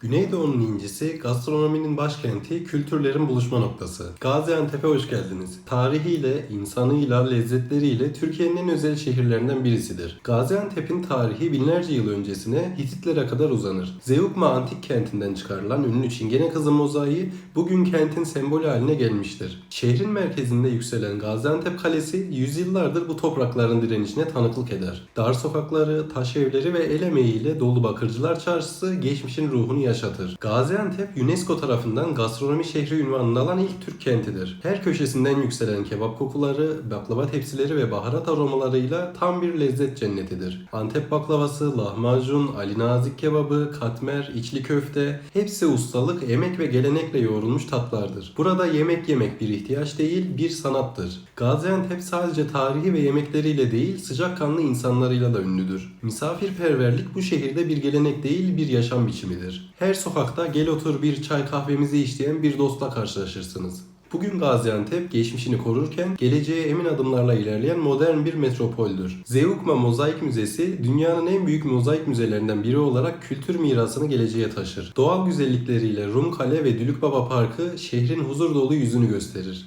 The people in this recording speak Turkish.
Güneydoğu'nun incisi, gastronominin başkenti, kültürlerin buluşma noktası. Gaziantep'e hoş geldiniz. Tarihiyle, insanıyla, lezzetleriyle Türkiye'nin en özel şehirlerinden birisidir. Gaziantep'in tarihi binlerce yıl öncesine Hititlere kadar uzanır. Zeugma antik kentinden çıkarılan ünlü Çingene Kızı mozaiği bugün kentin sembolü haline gelmiştir. Şehrin merkezinde yükselen Gaziantep Kalesi yüzyıllardır bu toprakların direnişine tanıklık eder. Dar sokakları, taş evleri ve el emeğiyle dolu bakırcılar çarşısı geçmişin ruhunu yaşatır. Gaziantep UNESCO tarafından gastronomi şehri ünvanını alan ilk Türk kentidir. Her köşesinden yükselen kebap kokuları, baklava tepsileri ve baharat aromalarıyla tam bir lezzet cennetidir. Antep baklavası, lahmacun, Ali Nazik kebabı, katmer, içli köfte hepsi ustalık, emek ve gelenekle yoğrulmuş tatlardır. Burada yemek yemek bir ihtiyaç değil, bir sanattır. Gaziantep sadece tarihi ve yemekleriyle değil, sıcakkanlı insanlarıyla da ünlüdür. Misafirperverlik bu şehirde bir gelenek değil, bir yaşam biçimidir. Her sokakta gel otur bir çay kahvemizi içtiğin bir dostla karşılaşırsınız. Bugün Gaziantep geçmişini korurken geleceğe emin adımlarla ilerleyen modern bir metropoldür. Zeugma Mozaik Müzesi dünyanın en büyük mozaik müzelerinden biri olarak kültür mirasını geleceğe taşır. Doğal güzellikleriyle Rum Kale ve Dülükbaba Parkı şehrin huzur dolu yüzünü gösterir.